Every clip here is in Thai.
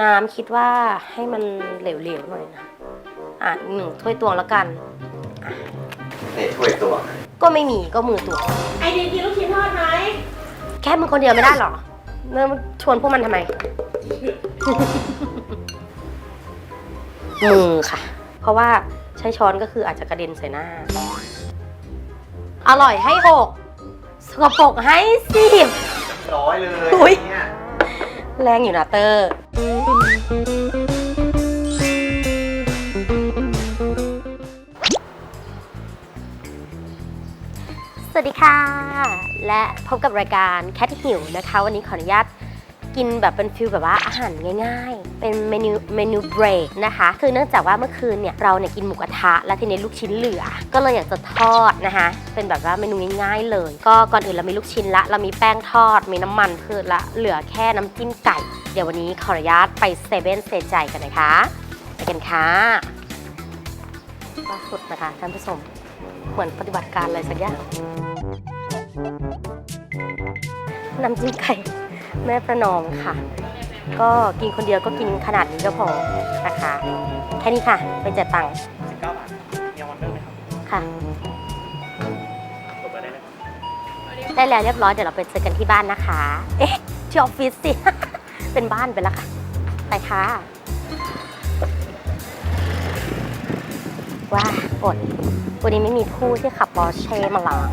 น้ำคิดว่าให้มันเหลวๆหน่อยนะ อะหนึ่งถ้วยตวงแล้วกันในถ้วยตัวก็ไม่มีก็มือตวงไอเดียกินลูกชิ้นทอดไหมแค่มึงคนเดียวไม่ได้หรอเริ่มชวนพวกมันทำไม มือค่ะ เพราะว่าใช้ช้อนก็คืออาจจะกระเด็นใส่หน้า อร่อยให้หกสกปรกให้สิบร้อยเลยอุ๊ยเนี่ย แรงอยู่นะเตอร์ สวัสดีค่ะ และพบกับรายการแคทหิวนะคะ วันนี้ขออนุญาต กินแบบเป็นฟิลแบบว่าอาหารง่ายๆ เป็นเมนูเมนูเบรกนะคะ คือเนื่องจากว่าเมื่อคืนเนี่ยเราเนี่ยกินหมูกระทะ และทีนี้ลูกชิ้นเหลือ ก็เลยอยากจะทอดนะคะ เป็นแบบว่าเมนูง่ายๆเลย ก็ก่อนอื่นเรามีลูกชิ้นละ เรามีแป้งทอด มีน้ำมันพืชละ เหลือแค่น้ำจิ้มไก่ เดี๋ยววันนี้ขออนุญาตไปเซเว่นเซใจกันนะคะไปกันค่ะล่าสุดนะคะท่านผู้ชมเหมือนปฏิบัติการอะไรสักอย่างน้ำจิ้มไก่ แม่ประนอมค่ะ ก็กินคนเดียวก็กินขนาดนี้ก็พอนะคะแค่นี้ค่ะ ไปจ่ายตังค์19บาทมีออนเดอร์ไหมครับค่ะ กดไปได้ไหมครับได้แล้วเรียบร้อยเดี๋ยวเราไปเจอกันที่บ้านนะคะ เอ๊ะที่ออฟฟิศสิ เป็นบ้านไปแล้วค่ะ ไปค่ะว้าอดวันนี้ไม่มีผู้ที่ขับบอสเช่มาลอง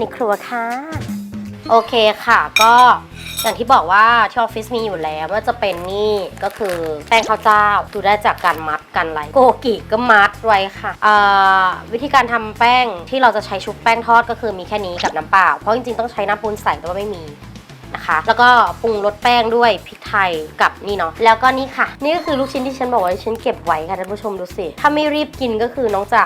ในครัวค่ะ โอเคค่ะก็อย่างที่บอกว่าที่ออฟฟิศมีอยู่แล้วว่าจะเป็นนี่ก็คือแป้งข้าวเจ้าดูได้จากการมัดกันไรโกกิก็มัดไว้ค่ะวิธีการทำแป้งที่เราจะใช้ชุบแป้งทอดก็คือมีแค่นี้กับน้ำเปล่า เพราะจริงๆต้องใช้น้ำปูนใส่แต่ว่าไม่มีนะคะ แล้วก็ปรุงรสแป้งด้วยพริกไทยกับนี่เนาะแล้วก็นี่ค่ะ นี่ก็คือลูกชิ้นที่ฉันบอกว่าฉันเก็บไว้ค่ะท่านผู้ชมดูสิถ้าไม่รีบกินก็คือน้องจะ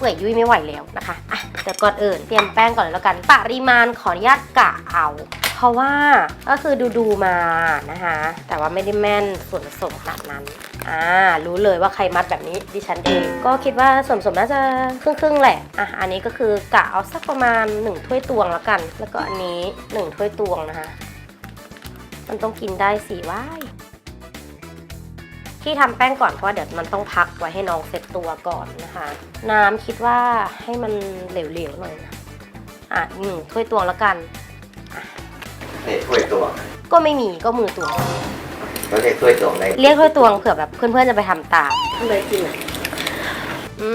เปื่อยยุ่ยไม่ไหวแล้วนะคะอะแต่ก่อนอื่นเตรียมแป้งก่อนเลยแล้วกัน ปริมาณขออนุญาตกะเอา เพราะว่าก็คือดูดูมานะคะ แต่ว่าไม่ได้แม่นส่วนผสมขนาดนั้นอ่ารู้เลยว่าใครมัดแบบนี้ดิฉันเอง ก็คิดว่าส่วนผสมน่าจะครึ่งครึ่งๆแหละอะอันนี้ก็คือกะเอาสักประมาณ 1 ถ้วยตวงแล้วกัน แล้วก็อันนี้ 1 ถ้วยตวงนะคะ มันต้องกินได้สิว้าย ที่ทำแป้งก่อนเพราะว่าเดี๋ยวมันต้องพักไว้ให้น้องเซ็ตตัวก่อนนะคะ น้ำคิดว่าให้มันเหลวๆหน่อยนะอะหนึ่งถ้วยตวงแล้วกันในถ้วยตัวก็ไม่มีก็มือตวงแล้วในถ้วยตัวในเรียกถ้วยตวงเผื่อแบบเพื่อนๆจะไปทำตามเลยกินอะอื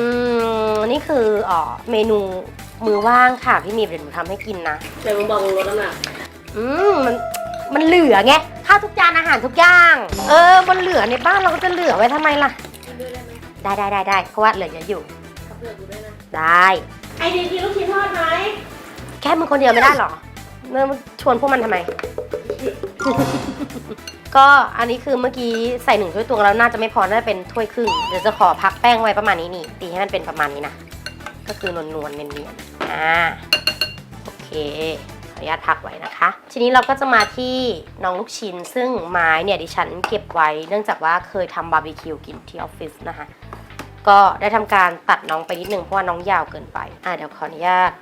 มนี่คืออ๋อเมนูมือว่างค่ะพี่มีเดี๋ยวหนูทำให้กินนะเดี๋ยวมึงบอกมึงลดน้ำหนักอืมมันมันเหลือไง ข้าวทุกจานอาหารทุกอย่าง เออมันเหลือในบ้านเราก็จะเหลือไว้ทำไมล่ะ ได้ได้ได้ได้เพราะว่าเหลือเยอะอยู่ กับเพื่อนกูด้วยนะ ได้ไอเดียกินลูกชิ้นทอดไหมแค่มึงคนเดียวไม่ได้หรอเริ่มชวนพวกมันทำไม ก็อันนี้คือเมื่อกี้ใส่หนึ่งถ้วยตวงแล้วน่าจะไม่พอน่าจะเป็นถ้วยครึ่งเดี๋ยวจะขอพักแป้งไว้ประมาณนี้นี่ตีให้มันเป็นประมาณนี้นะก็คือนวลนวลๆเนียนๆอ่าโอเคข ออนุญาตพักไว้นะคะ ทีนี้เราก็จะมาที่น้องลูกชิ้น ซึ่งไม้เนี่ยดิฉันเก็บไว้เนื่องจากว่าเคยทำบาร์บีคิวกินที่ออฟฟิศนะคะ ก็ได้ทำการตัดน้องไปนิดนึงเพราะว่าน้องยาวเกินไป อ่าเดี๋ยวขออนุญาต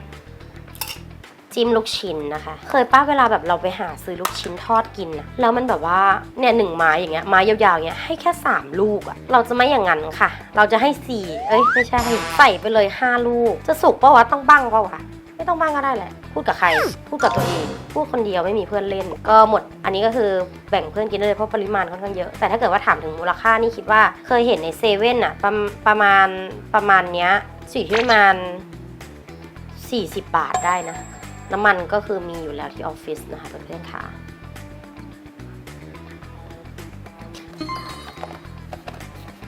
จิ้มลูกชิ้นนะคะ เคยป้าเวลาแบบเราไปหาซื้อลูกชิ้นทอดกินอะแล้วมันแบบว่าเนี่ยหนึ่งไม้อย่างเงี้ยไม้ยาวๆเงี้ยให้แค่ 3 ลูกอะเราจะไม่อย่างนั้นค่ะ เราจะให้ 4 เอ้ยไม่ใช่ใส่ไปเลย 5 ลูก จะสุกปะวะต้องบ้างปะวะ ไม่ต้องบ้างก็ได้แหละ พูดกับใคร พูดกับตัวเอง พูดคนเดียวไม่มีเพื่อนเล่น ก็หมด อันนี้ก็คือแบ่งเพื่อนกินได้เลยเพราะปริมาณค่อนข้างเยอะ แต่ถ้าเกิดว่าถามถึงมูลค่านี่คิดว่าเคยเห็นในเซเว่นอะประประมาณประมาณเนี้ยสี่ที่ประมาณ 40 บาทได้นะ น้ำมันก็คือมีอยู่แล้วที่ออฟฟิศนะคะเพื่อนๆค่ะ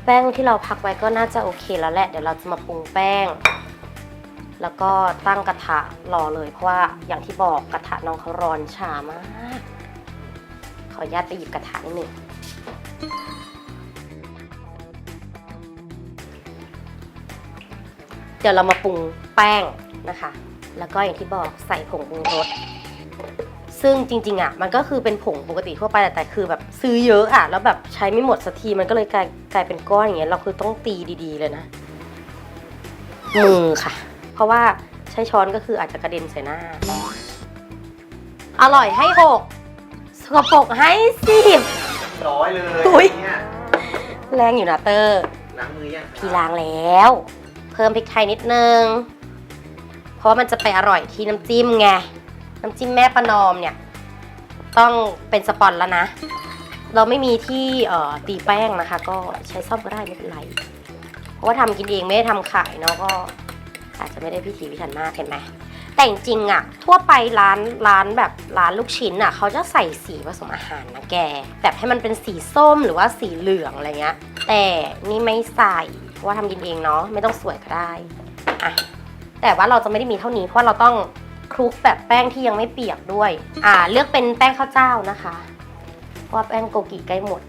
แป้งที่เราพักไว้ก็น่าจะโอเคแล้วแหละ เดี๋ยวเราจะมาปรุงแป้ง แล้วก็ตั้งกระทะรอเลยเพราะว่าอย่างที่บอกกระทะน้องเขาร้อนชามาก ขออนุญาตไปหยิบกระทะนิดหนึ่งเดี๋ยวเรามาปรุงแป้งนะคะ แล้วก็อย่างที่บอกใส่ผงปรุงรสซึ่งจริงๆอะมันก็คือเป็นผงปกติทั่วไปแต่แต่คือแบบซื้อเยอะอะแล้วแบบใช้ไม่หมดสักทีมันก็เลยกลายกลายเป็นก้อนอย่างเงี้ยเราคือต้องตีดีๆเลยนะมือค่ะ เพราะว่าใช้ช้อนก็คืออาจจะกระเด็นใส่หน้า อร่อยให้หกสกปรกให้สิบ ร้อยเลยอุ๊ย เนี่ยแรงอยู่นะเตอร์ ล้างมือยังพี่ล้างแล้ว เพิ่มพริกไทยนิดนึง เพราะว่ามันจะไปอร่อยที่น้ำจิ้มไง น้ำจิ้มแม่ประนอมเนี่ย ต้องเป็นสปอนแล้วนะ เราไม่มีที่เอ่อตีแป้งนะคะ ก็ใช้ซ่อมก็ได้ไม่เป็นไร เพราะว่าทำกินเองไม่ได้ทำขายเนาะก็ อาจจะไม่ได้พิถีพิถันมากเห็นไหมแต่จริงๆอะทั่วไปร้านร้านแบบร้านลูกชิ้นอะเขาจะใส่สีผสมอาหารนะแก แบบให้มันเป็นสีส้มหรือว่าสีเหลืองอะไรเงี้ย แต่นี่ไม่ใส่เพราะว่าทำกินเองเนาะไม่ต้องสวยก็ได้อะแต่ว่าเราจะไม่ได้มีเท่านี้เพราะเราต้องคลุกแบบแป้งที่ยังไม่เปียกด้วย อ่า เลือกเป็นแป้งข้าวเจ้านะคะ เพราะว่าแป้งโกกิใกล้หมด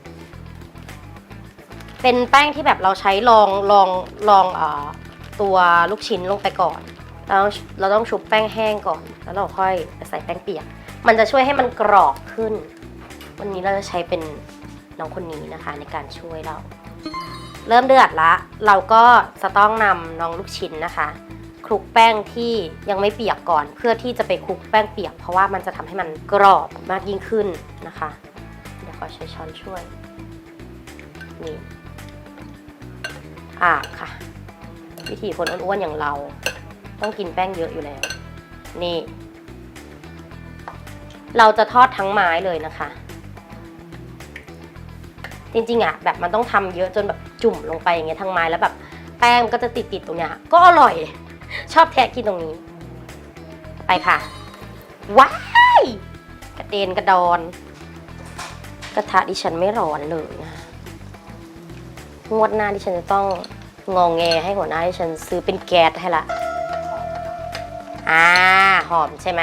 เป็นแป้งที่แบบเราใช้ลองลองลองเอ่อ ตัวลูกชิ้นลงไปก่อน เราเราต้องชุบแป้งแห้งก่อน แล้วเราค่อยใส่แป้งเปียก มันจะช่วยให้มันกรอบขึ้น วันนี้เราจะใช้เป็นน้องคนนี้นะคะในการช่วยเรา เริ่มเดือดละ เราก็จะต้องนำน้องลูกชิ้นนะคะคลุกแป้งที่ยังไม่เปียกก่อน เพื่อที่จะไปคลุกแป้งเปียก เพราะว่ามันจะทำให้มันกรอบมากยิ่งขึ้นนะคะเดี๋ยวขอใช้ช้อนช่วยนี่อ่าค่ะ วิธีคนอ้วนๆอย่างเรา ต้องกินแป้งเยอะอยู่แล้ว นี่ เราจะทอดทั้งไม้เลยนะคะ จริงๆอะแบบมันต้องทำเยอะจนแบบจุ่มลงไปอย่างเงี้ยทั้งไม้แล้วแบบ แป้งก็จะติดๆตรงเนี้ยก็อร่อย ชอบแทะกินตรงนี้ ไปค่ะว้ายกระเด็นกระดอน กระทะดิฉันไม่ร้อนเลยนะงวดหน้าที่ฉันจะต้อง งองแงให้หัวหน้าที่ฉันซื้อเป็นแก๊สให้ละ อ่า หอมใช่ไหม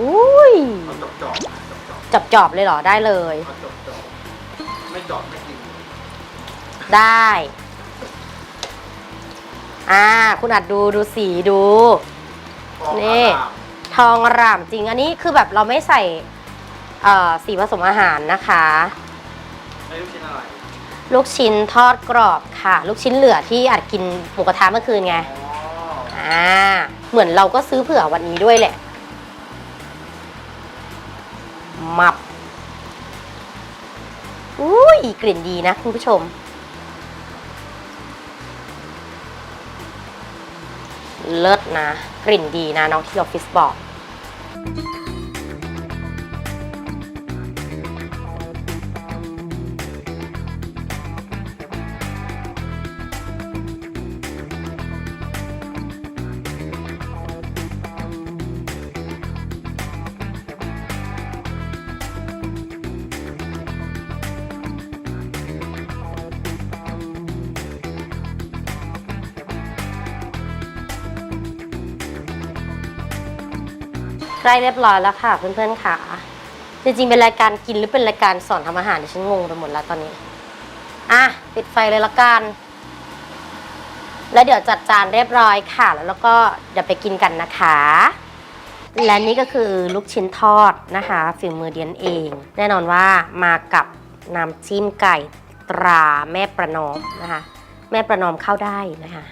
อุ้ยเอาจบจอบจบจอบจับจอบๆเลยเหรอ ได้เลย เอาจบจอบไม่จอบไม่กินได้ อ่า คุณอัดดูดูสีดู ฟองนี่ อารามทองอร่ามจริง อันนี้คือแบบเราไม่ใส่เอ่อสีผสมอาหารนะคะ ไม่รู้ชิ้นอะไรลูกชิ้นทอดกรอบค่ะ ลูกชิ้นเหลือที่อัดกินหมูกระทะเมื่อคืนไงอ๋ออ่าเหมือนเราก็ซื้อเผื่อวันนี้ด้วยแหละมับอุ้ยกลิ่นดีนะคุณผู้ชม เลิศนะ กลิ่นดีนะน้องที่ออฟฟิศบอก ใกล้เรียบร้อยแล้วค่ะเพื่อนๆค่ะ จริงๆเป็นรายการกินหรือเป็นรายการสอนทำอาหารดิฉันงงไปหมดแล้วตอนนี้ อะปิดไฟเลยละกัน แล้วเดี๋ยวจัดจานเรียบร้อยค่ะ แล้วก็เดี๋ยวไปกินกันนะคะ และนี่ก็คือลูกชิ้นทอดนะคะฝีมือเดียนเอง แน่นอนว่ามากับน้ำจิ้มไก่ตราแม่ประนอมนะคะ แม่ประนอมเข้าได้นะคะ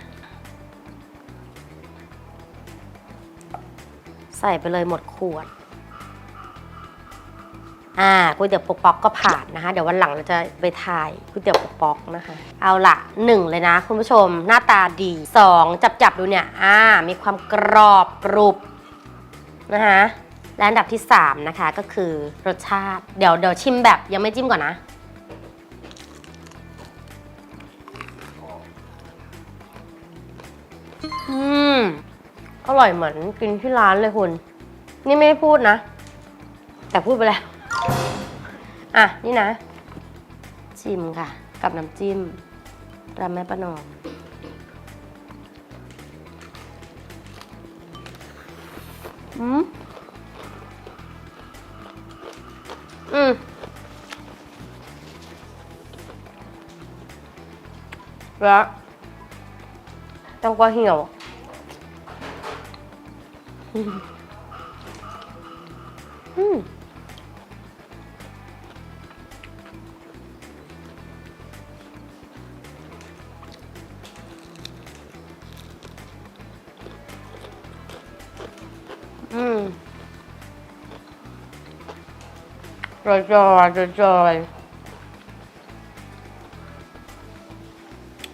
ใส่ไปเลยหมดขวด อ่าก๋วยเตี๋ยวปกป๊อกก็ผ่านนะคะ เดี๋ยววันหลังเราจะไปถ่ายก๋วยเตี๋ยวปกป๊อกนะคะ เอาละหนึ่งเลยนะ คุณผู้ชมหน้าตาดีสองจับจับๆดูเนี่ย อ่า มีความกรอบกรุบนะคะและอันดับที่สามนะคะก็คือรสชาติ เดี๋ยวเดี๋ยวชิมแบบยังไม่จิ้มก่อนนะอืม อร่อยเหมือนกินที่ร้านเลยคุณ นี่ไม่ได้พูดนะ แต่พูดไปแล้ว อะ นี่นะ ชิมค่ะ กับน้ำจิ้มรามแม่ประนอมอืมอืมแล้วต้องกว่าเหี่ยว อืมจอยจอยจอยจอย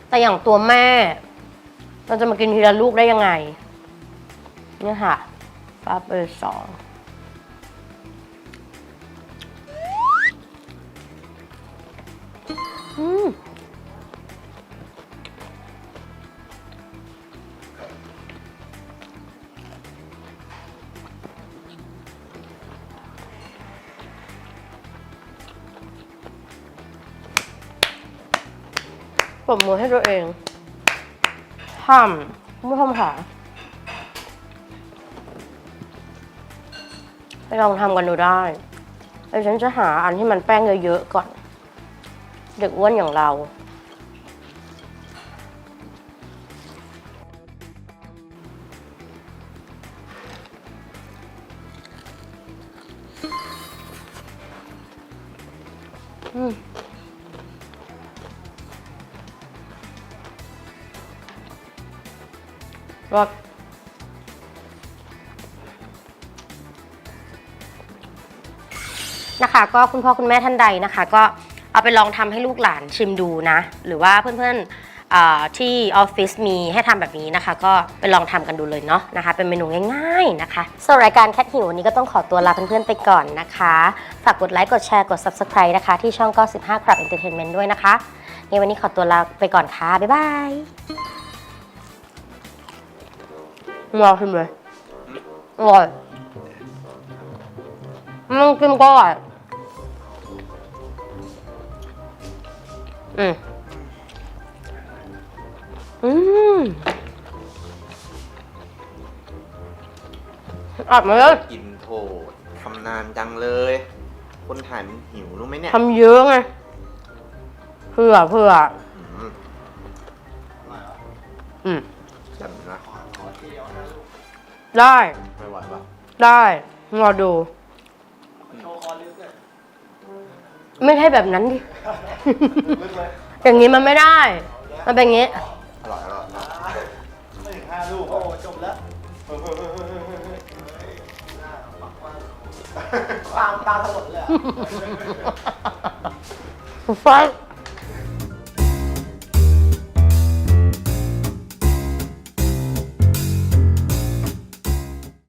แต่อย่างตัวแม่ เราจะมากินทีละลูกได้ยังไง เนี่ยค่ะ ฟ้าเบอร์สองอืมปรบมือให้ตัวเองทำคุณผู้ชมค่ะ ไปลองทำกันดูได้เดี๋ยวฉันจะหาอันที่มันแป้งเยอะๆก่อน เด็กอ้วนอย่างเรา อืมรส นะคะ ก็คุณพ่อคุณแม่ท่านใดนะคะ ก็เอาไปลองทำให้ลูกหลานชิมดูนะ หรือว่าเพื่อนๆอ่าที่ออฟฟิศมีให้ทำแบบนี้นะคะ ก็ไปลองทำกันดูเลยเนาะนะคะ เป็นเมนูง่ายๆนะคะสำหรับรายการแคทหิววันนี้ก็ต้องขอตัวลาเพื่อนๆไปก่อนนะคะ ฝากกดไลค์กดแชร์กด subscribe นะคะ ที่ช่องก็15 Club Entertainment ด้วยนะคะในวันนี้ขอตัวลาไปก่อนค่ะ บ๊ายบายงอขึ้นเลยอร่อยมันกินก็อร่อย อืมอืมอัดมาแล้วกินโถทำนานจังเลย คนถ่ายมันหิวรู้ไหมเนี่ยทำเยอะไงเพื่อเพื่ออืมอืมจังนะได้ ไม่ไหวปะได้รอดูโชว์คอลึกเลยไม่ใช่แบบนั้นดิลึกเลย อย่างนี้มันไม่ได้ มันเป็นอย่างนี้ อร่อยอร่อยไม่ถึงห้าลูกโอ้จบแล้วเฮ้ยเฮ้ยเฮ้ยเฮ้ยเฮ้ยเฮ้ยหน้าปักว่างความตาถลนเลยอะไฟ